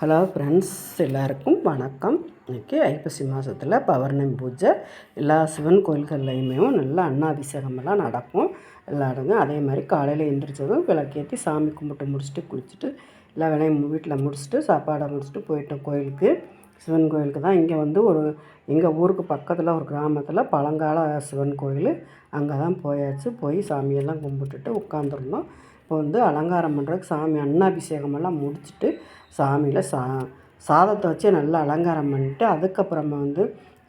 Hello friends எல்லாருக்கும் வணக்கம். இன்றைக்கி ஐப்பசி மாதத்தில் பௌர்ணமி பூஜை. எல்லா சிவன் கோயில்கள்லையுமே நல்லா அன்னாபிஷேகமெல்லாம் நடக்கும். எல்லா இடங்க அதே மாதிரி காலையில் எழுந்திரிச்சதும் விளக்கேற்றி சாமி கும்பிட்டு முடிச்சுட்டு குளிச்சுட்டு எல்லா வேலையும் வீட்டில் முடிச்சுட்டு சாப்பாடை முடிச்சுட்டு போயிட்டோம் கோயிலுக்கு. சிவன் கோயிலுக்கு தான் இங்கே வந்து ஒரு எங்கள் ஊருக்கு பக்கத்தில் ஒரு கிராமத்தில் பழங்கால சிவன் கோயில். அங்கே தான் போயாச்சு. போய் சாமியெல்லாம் கும்பிட்டுட்டு உட்காந்துருந்தோம் இப்போ வந்து அலங்காரம் பண்ணுறதுக்கு சாமி அன்னாபிஷேகமெல்லாம் முடிச்சுட்டு சாமியில் சா சாதத்தை வச்சு நல்லா அலங்காரம் பண்ணிட்டு அதுக்கப்புறமா வந்து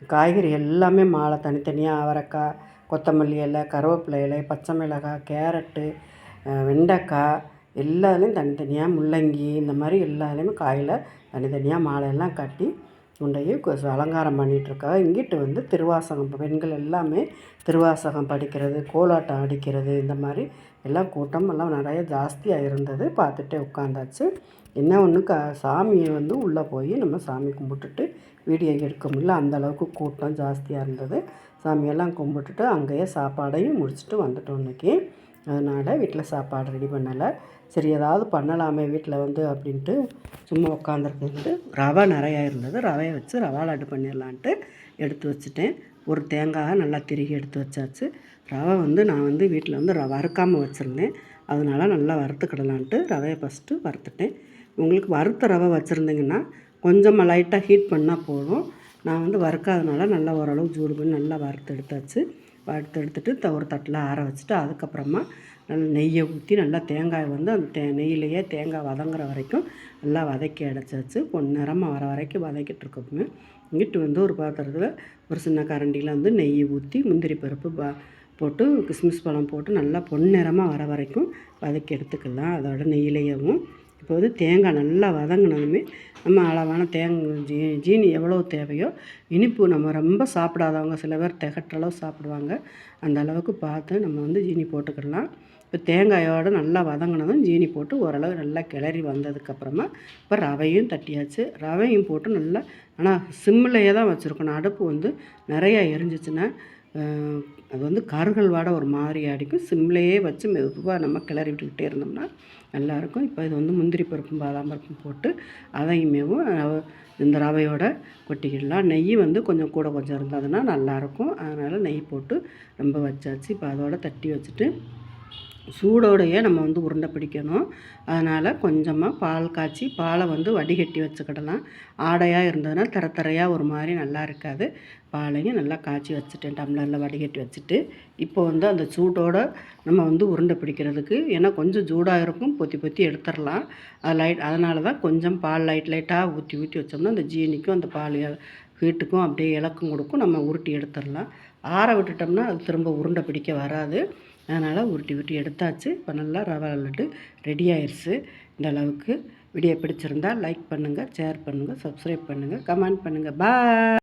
காய்கறி எல்லாமே மாலை தனித்தனியாக அவரைக்காய் கொத்தமல்லி இலை கருவேப்பிலை இலை பச்சை மிளகாய் கேரட்டு வெண்டைக்காய் எல்லாத்துலேயும் தனித்தனியாக முள்ளங்கி இந்த மாதிரி எல்லாத்துலேயுமே காயில் தனித்தனியாக மாலையெல்லாம் கட்டி கொண்டு போய் அலங்காரம் பண்ணிகிட்ருக்கா இங்கிட்டு வந்து திருவாசகம் பெண்கள் எல்லாமே திருவாசகம் படிக்கிறது கோலாட்டம் அடிக்கிறது இந்த மாதிரி எல்லாம் கூட்டம் எல்லாம் நிறைய ஜாஸ்தியாக இருந்தது. பார்த்துட்டே உட்காந்தாச்சு. என்ன ஒன்று க சாமியை வந்து உள்ளே போய் நம்ம சாமி கும்பிட்டுட்டு வீடியோ எடுக்க முடியல. அந்தளவுக்கு கூட்டம் ஜாஸ்தியாக இருந்தது. சாமியெல்லாம் கும்பிட்டுட்டு அங்கேயே சாப்பாடையும் முடிச்சுட்டு வந்துட்டோம் இன்றைக்கி அதனால் வீட்டில் சாப்பாடு ரெடி பண்ணலை. சரி ஏதாவது பண்ணலாமே வீட்டில் வந்து அப்படின்ட்டு சும்மா உட்காந்துருக்குன்ட்டு ரவை நிறையா இருந்தது. ரவையை வச்சு ரவா லாட்டு பண்ணிடலான்ட்டு எடுத்து வச்சுட்டேன். ஒரு தேங்காயை நல்லா திருகி எடுத்து வச்சாச்சு. ரவை வந்து நான் வந்து வீட்டில் வந்து ர வறுக்காமல் வச்சுருந்தேன். அதனால் நல்லா வறுத்துக்கிடலான்ட்டு ரவையை ஃபஸ்ட்டு வறுத்துட்டேன். உங்களுக்கு வறுத்த ரவை வச்சுருந்தீங்கன்னா கொஞ்சமாக லைட்டாக ஹீட் பண்ணால் போதும். நான் வந்து வறுக்காதனால நல்லா ஓரளவு ஜூடு பண்ணி நல்லா வறுத்து எடுத்தாச்சு. எடுத்து எடுத்துட்டு ஒரு தட்டில் ஆற வச்சுட்டு அதுக்கப்புறமா நல்லா நெய்யை ஊற்றி நல்லா தேங்காய் வந்து அந்த தே நெய்யிலேயே தேங்காய் வதங்குற வரைக்கும் நல்லா வதக்கி அடைச்சாச்சு பொன் நிறமாக வர வரைக்கும் வதக்கிட்டு இருக்கோமே இங்கிட்டு வந்து ஒரு பாத்திரத்தில் ஒரு சின்ன கரண்டியில் வந்து நெய் ஊற்றி முந்திரி பருப்பு பா போட்டு கிஸ்மிஸ் பழம் போட்டு நல்லா பொன்னிறமாக வர வரைக்கும் வதக்கி எடுத்துக்கலாம். அதோட நெய்யிலேயேவும் இப்போ வந்து தேங்காய் நல்லா வதங்கினதுமே நம்ம அளவான தேங்காய் ஜீ ஜீனி எவ்வளோ தேவையோ இனிப்பு நம்ம ரொம்ப சாப்பிடாதவங்க சில பேர் திகட்டுற சாப்பிடுவாங்க. அந்த அளவுக்கு பார்த்து நம்ம வந்து ஜீனி போட்டுக்கிடலாம். இப்போ தேங்காயோடு நல்லா வதங்கினதும் ஜீனி போட்டு ஓரளவு நல்லா கிளறி வந்ததுக்கப்புறமா இப்போ ரவையும் தட்டியாச்சு. ரவையும் போட்டு நல்லா ஆனால் சிம்மிலேயே தான் வச்சுருக்கணும். அடுப்பு வந்து நிறையா எரிஞ்சிச்சுன்னா அது வந்து கருகல் வாடை ஒரு மாதிரி அடிக்கும். சிம்லேயே வச்சு மெதுவாக நம்ம கிளறி விட்டுக்கிட்டே இருந்தோம்னா நல்லாயிருக்கும். இப்போ இது வந்து முந்திரி பருப்பும் பாதாம் பருப்பும் போட்டு அதையுமேவும் இந்த ரவையோட கொட்டிக்கிடலாம். நெய் வந்து கொஞ்சம் கூட கொஞ்சம் இருந்ததுன்னா நல்லாயிருக்கும். அதனால் நெய் போட்டு ரொம்ப வச்சாச்சு. இப்போ அதோட தட்டி வச்சுட்டு சூடோடையே நம்ம வந்து உருண்டை பிடிக்கணும். அதனால் கொஞ்சமாக பால் காய்ச்சி பாலை வந்து வடிகட்டி வச்சுக்கிடலாம். ஆடையாக இருந்ததுன்னா தரத்தரையாக தரையாக ஒரு மாதிரி நல்லா இருக்காது. பாலையும் நல்லா காய்ச்சி வச்சுட்டேன் டம்ளரில் வடிகட்டி வச்சுட்டு. இப்போ வந்து அந்த சூட்டோடு நம்ம வந்து உருண்டை பிடிக்கிறதுக்கு ஏன்னா கொஞ்சம் சூடாக இருக்கும் பொத்தி பொத்தி எடுத்துடலாம். அது லைட் அதனால தான் கொஞ்சம் பால் லைட் லைட்டாக ஊற்றி ஊற்றி வச்சோம்னா அந்த ஜீனிக்கும் அந்த பால் ஹீட்டுக்கும் அப்படியே இலக்கம் கொடுக்கும். நம்ம உருட்டி எடுத்துடலாம். ஆற விட்டுட்டோம்னா அது திரும்ப உருண்டை பிடிக்க வராது. அதனால் உருட்டி உருட்டி எடுத்தாச்சு. இப்போ நல்லா ரவை லட்டு ரெடி ஆயிடுச்சு இந்த அளவுக்கு வீடியோ பிடிச்சிருந்தால் லைக் பண்ணுங்கள் ஷேர் பண்ணுங்கள் சப்ஸ்கிரைப் பண்ணுங்கள் கமெண்ட் பண்ணுங்கள் பாய்